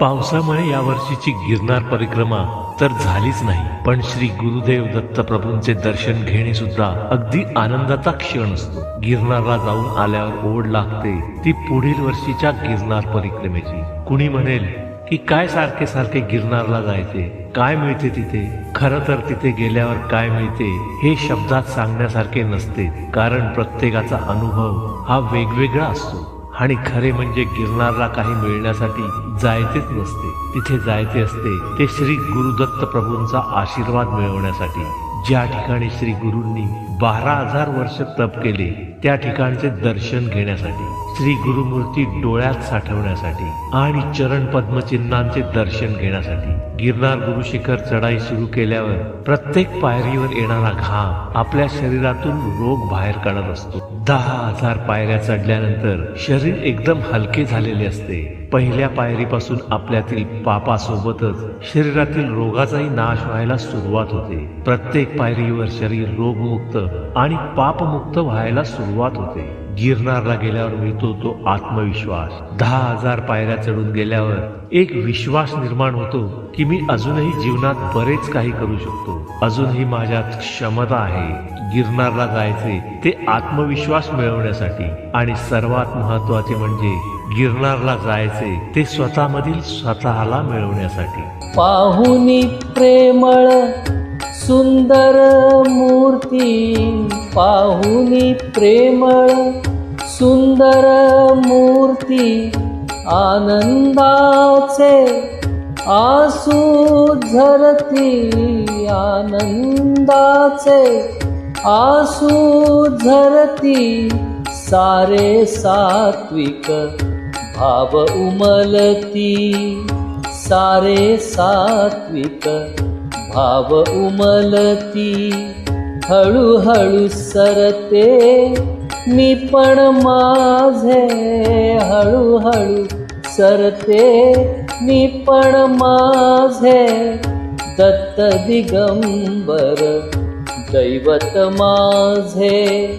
पावसामुळे यावर्षीची गिरनार परिक्रमा तर झालीच नाही. पण श्री गुरुदेव दत्तप्रभूंचे दर्शन घेणे सुद्धा अगदी आनंदाचा क्षण असतो. गिरनारला जाऊन आल्यावर ओढ लागते ती पुढील वर्षीच्या गिरनार परिक्रमेची. कुणी म्हणेल की काय सारखे सारखे गिरनारला जायचे? काय मिळते तिथे? खरं तर तिथे गेल्यावर काय मिळते? हे शब्दात सांगण्यासारखे नसते कारण प्रत्येकाचा अनुभव हा वेगवेगळा असतो. आणि खरे म्हणजे गिरनारला काही मिळण्यासाठी जायचेच नसते. तिथे जायचे असते ते श्री गुरुदत्त प्रभूंचा आशीर्वाद मिळवण्यासाठी. ज्या ठिकाणी श्री गुरूंनी बारा हजार वर्ष तप केले त्या ठिकाणचे दर्शन घेण्यासाठी श्री गुरुमूर्ती डोळ्यात साठवण्यासाठी आणि चरण पद्मचिन्हांचे दर्शन घेण्यासाठी गिरनार गुरुशिखर चढाई सुरू केल्यावर प्रत्येक पायरीवर येणारा घाम आपल्या शरीरातून रोग बाहेर काढत असतो. दहा हजार पायऱ्या चढल्यानंतर शरीर एकदम हलके झालेले असते. पहिल्या पायरीपासून आपल्यातील पापासोबतच शरीरातील रोगाचाही नाश व्हायला सुरुवात होते. प्रत्येक पायरीवर शरीर रोगमुक्त आणि पापमुक्त व्हायला सुरुवात होते. गिरनारला गेल्यावर मिळतो तो आत्मविश्वास. दहा हजार पायऱ्या चढून गेल्यावर एक विश्वास निर्माण होतो की मी अजूनही जीवनात बरेच काही करू शकतो. अजूनही माझ्यात क्षमता आहे गिरनारला जायचे ते आत्मविश्वास मिळवण्यासाठी. आणि सर्वात महत्त्वाचे म्हणजे गिरनारला जायचे ते स्वतःमधील स्वतःला मिळवण्यासाठी. पाहुनी प्रेमळ सुंदर मूर्ती. पाहुनी प्रेमळ सुंदर मूर्ती. आनंदाचे आसू झरती आनंदाचे आसू झरती सारे सात्विक भाव उमलती सारे सात्विक भाव उमलती. हळूहळू सरते मी पण माझे हळूहळू सरते मी पण माझे दत्त दिगंबर दैवत माझे.